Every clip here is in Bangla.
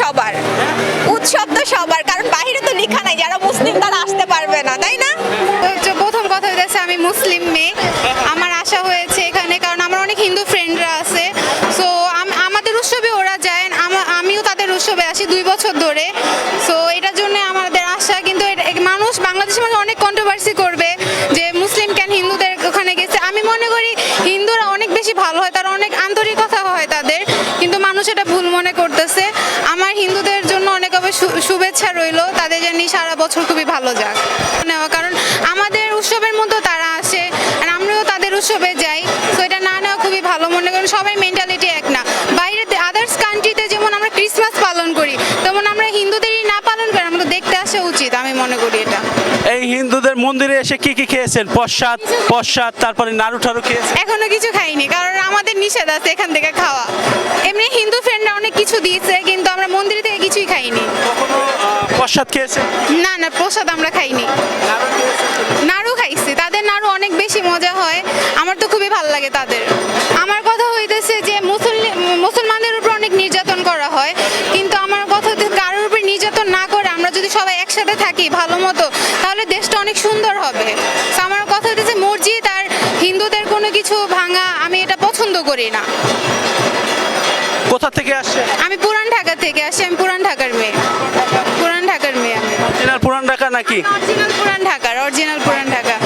সবার। উৎসব তো সবার, কারণ বাইরে তো লেখা নাই, যারা মুসলিম তারা আসতে পারবে না, তাই না? প্রথম কথা হইতেছে, আমি মুসলিম মেয়ে। আমার আশা হয়েছে এখানে, কারণ আমার অনেক হিন্দু ফ্রেন্ডরা আছে। সো আমাদের উৎসবে ওরা যায় আমিও তাদের উৎসবে আসি দুই বছর ধরে। সো এটার জন্য আমাদের আশা, কিন্তু মানুষ, বাংলাদেশের মানুষ অনেক কন্ট্রোভার্সি করবে। শু- শুভেচ্ছা রইল। তাদের জানি সারা বছর খুবই ভালো যাক। নেওয়া, কারণ আমাদের উৎসবের মতো তারা আসে আর আমরাও তাদের উৎসবে যাই। তো এটা না নেওয়া খুবই ভালো মনে করেন, সবাই মেন্টালিটি হিন্দুদের মন্দিরে এসে কি কি খেয়েছেন? প্রসাদ প্রসাদ তারপরে নাড়ু ঠাড়ু খেয়েছেন? এখনও কিছু খাইনি কারণ আমাদের নিষেধ আছে এখান থেকে খাওয়া। এমনি হিন্দু ফ্রেন্ডরা অনেক কিছু দিয়েছে কিন্তু আমরা মন্দির থেকে কিছুই খাইনি। প্রসাদ খেয়েছেন? না না প্রসাদ আমরা খাইনি। নাড়ু খাইছি তাদের নাড়ু অনেক বেশি মজা হয়। আমার তো খুবই ভালো লাগে তাদের। থাকি ভালো মতো? তাহলে দেশটা অনেক সুন্দর হবে। আমার কথা হচ্ছে মসজিদ আর হিন্দুদের কোনো কিছু ভাঙা আমি এটা পছন্দ করি না। কোথা থেকে আসছে আমি পুরান ঢাকা থেকে আসি আমি পুরান ঢাকার মেয়ে। পুরান ঢাকার মেয়ে আমি। অরিজিনাল পুরান ঢাকা নাকি? অরিজিনাল পুরান ঢাকার অরিজিনাল পুরান ঢাকা।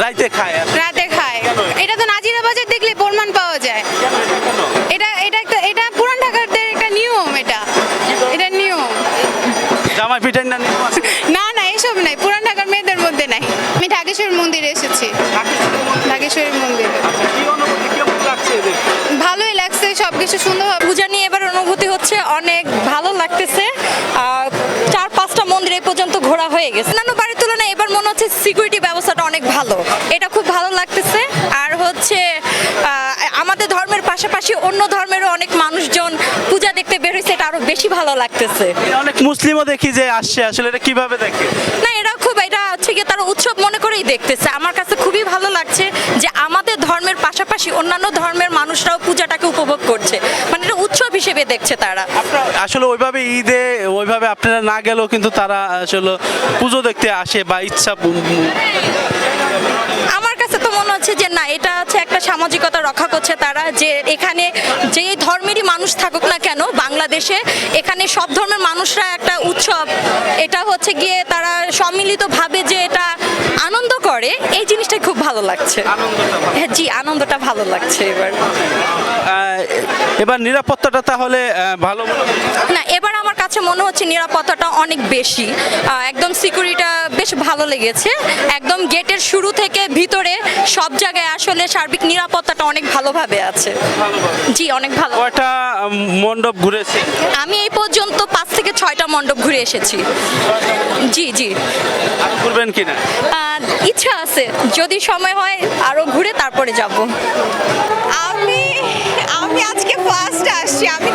রাইতে খায় রাতে খায়। এটা তো নাজিরা বাজার দেখলে প্রমাণ পাওয়া যায়। এটা এটা একটা এটা পুরান ঢাকারদের একটা নিয়ম এটা। এটা নিয়ম। জামাই পিঠাই না না না এসব নাই। পুরান ঢাকার মেয়েদের মধ্যে নাই। আমি ঢাকেশ্বর মন্দিরে এসেছি। ঢাকেশ্বরী মন্দিরে? এদের? ভালোই লাগছে সবকিছু সুন্দর পূজা নিয়ে এবার অনুভূতি হচ্ছে অনেক ভালো লাগতেছে। চার পাঁচটা মন্দির এই পর্যন্ত ঘোরা হয়ে গেছে। অন্যান্য মনে হচ্ছে সিকিউরিটি ব্যবস্থাটা অনেক ভালো। এটা খুব ভালো লাগতেছে। আর হচ্ছে আমাদের ধর্মের পাশাপাশি অন্য ধর্মেরও অনেক মানুষজন পূজা দেখতে বের হয়েছে এটা আরও বেশি ভালো লাগতেছে। অনেক মুসলিমও দেখি যে আসছে আসলে এটা কীভাবে দেখে? না এরা খুব এটা হচ্ছে গিয়ে তারা উৎসব মনে করেই দেখতেছে। আমার কাছে খুবই ভালো লাগছে যে আমাদের ধর্মের পাশাপাশি অন্যান্য ধর্মের মানুষরাও পূজাটাকে উপভোগ করছে। মানে এটা হিসেবে দেখছে তারা। আসলে ওইভাবে ঈদে ওইভাবে আপনারা না গেলেও কিন্তু তারা আসলে পুজো দেখতে আসে বা ইচ্ছা আমার কাছে তো মনে হচ্ছে যে না এটা হচ্ছে একটা সামাজিকতা রক্ষা করছে তারা যে এখানে যে ধর্মেরই মানুষ থাকুক না কেন বাংলাদেশে এখানে সব ধর্মের মানুষরা একটা উৎসব। এটা হচ্ছে গিয়ে তারা সম্মিলিতভাবে ভালো লাগছে। হ্যাঁ জি আনন্দটা ভালো লাগছে এবার। এবার নিরাপত্তাটা তাহলে ভালো না এবার আমার কাছে মনে হচ্ছে নিরাপত্তাটা অনেক বেশি। একদম সিকিউরিটিটা বেশ ভালো লেগেছে। একদম গেটের শুরু থেকে ভিতরে সব জায়গায় আসলে সার্বিক নিরাপত্তাটা অনেক ভালোভাবে আছে। জি অনেক ভালো। কয়টা মণ্ডপ ঘুরেছে? আমি এই পর্যন্ত মণ্ডপ ঘুরে এসেছি। জি জি। ঘুরবেন কিনা? ইচ্ছা আছে। যদি সময় হয় আরও ঘুরে তারপরে যাব। আমি আমি আজকে ফার্স্ট আসছি। আমি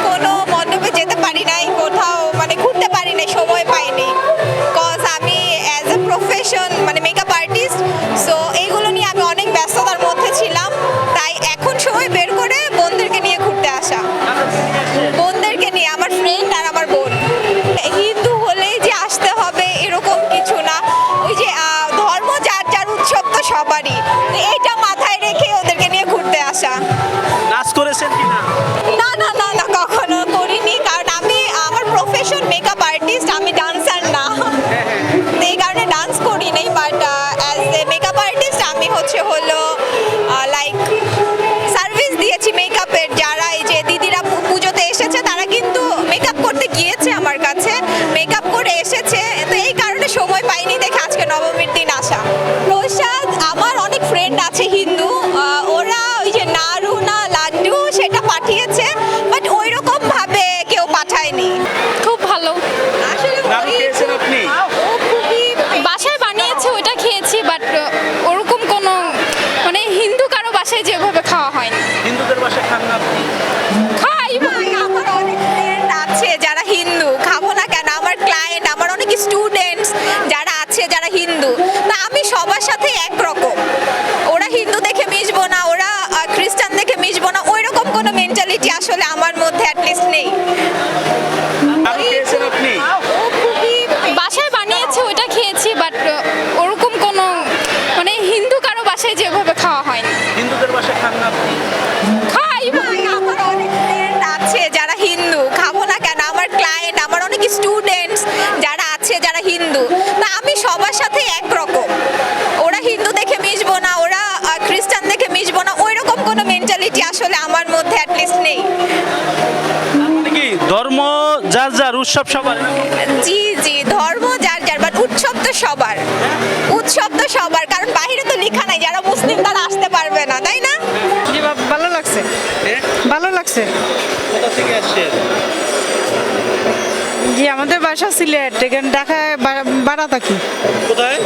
আসলে আমার মধ্যে অ্যাটলিস্ট নেই। কি ধর্ম যার যার উৎসব সবার? জি জি ধর্ম যার যার বাট উৎসব তো সবার। উৎসব তো সবার কারণ বাইরে তো লেখা নাই যারা মুসলিম তারা আসতে পারবে না তাই না? জি ভালো লাগছে। ভালো লাগছে। কোথা থেকে আসছেন? জি আমাদের বাসা সিলেট এখানে ঢাকায় বা- ভাড়া থাকি কোথায়?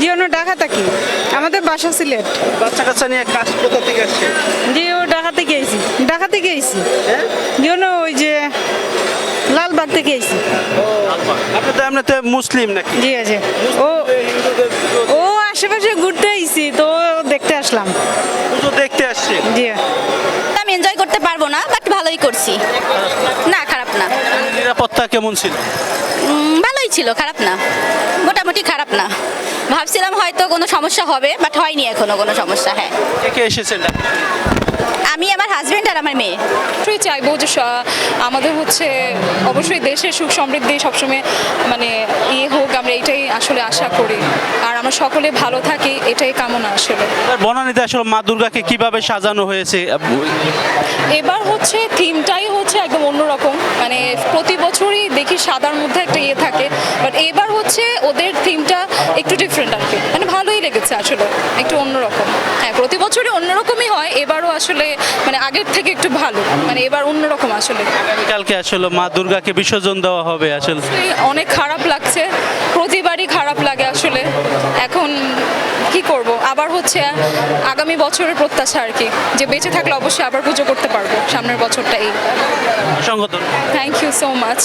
জি অন্য ঢাকা থাকি আমাদের বাসা সিলেট। বাচ্চা কাচ্চা নিয়ে কাজ কোথা থেকে আসছেন জি ও ঢাকা থেকে আইছি ঢাকা থেকে আইছি জি ওই যে লালবাগ থেকে আইছি আপনি তো এমনিতে মুসলিম নাকি? জি আছে ও ও আশেপাশে ঘুরতে আইছি তো দেখতে আসলাম। পুজো দেখতে আসছেন জি। আমি এনজয় করতে পারব না বাট ভালোই করছি। না খারাপ না। নিরাপত্তা কেমন ছিল? ভালোই ছিল খারাপ না। মোটামুটি খারাপ না। ভাবছিলাম হয়তো কোনো সমস্যা হবে বাট হয়নি এখনও কোনো সমস্যা হ্যাঁ। কে কে এসেছেন আমি আমার হাজব্যান্ড আর আমার মেয়ে। অবশ্যই চাইব যে আমাদের হচ্ছে অবশ্যই দেশের সুখ সমৃদ্ধি সবসময় মানে ইয়ে হোক আমরা এটাই আসলে আশা করি। আর আমরা সকলে ভালো থাকি এটাই কামনা আসলে। এবার বনানীতে আসলে মা দুর্গাকে কীভাবে সাজানো হয়েছে? এবার হচ্ছে থিমটাই হচ্ছে একদম অন্যরকম। মানে প্রতি বছরই দেখি সাদার মধ্যে একটা ইয়ে থাকে বাট এবার হচ্ছে ওদের থিমটা একটু ডিফারেন্ট আর কি। মানে ভালোই লেগেছে আসলে একটু অন্যরকম। হ্যাঁ প্রতি বছরই অন্যরকমই হয় এবারও আসলে মানে আগের থেকে একটু ভালো মানে এবার অন্যরকম আসলে। কালকে আসলে মা দুর্গাকে বিসর্জন দেওয়া হবে আসলে। অনেক খারাপ লাগছে প্রতিবারই খারাপ লাগে আসলে। এখন কি করব? আবার হচ্ছে আগামী বছরের প্রত্যাশা আর কি যে বেঁচে থাকলে অবশ্যই আবার পুজো করতে পারব সামনের বছরটা এই। অসংখ্য থ্যাংক ইউ সো মাচ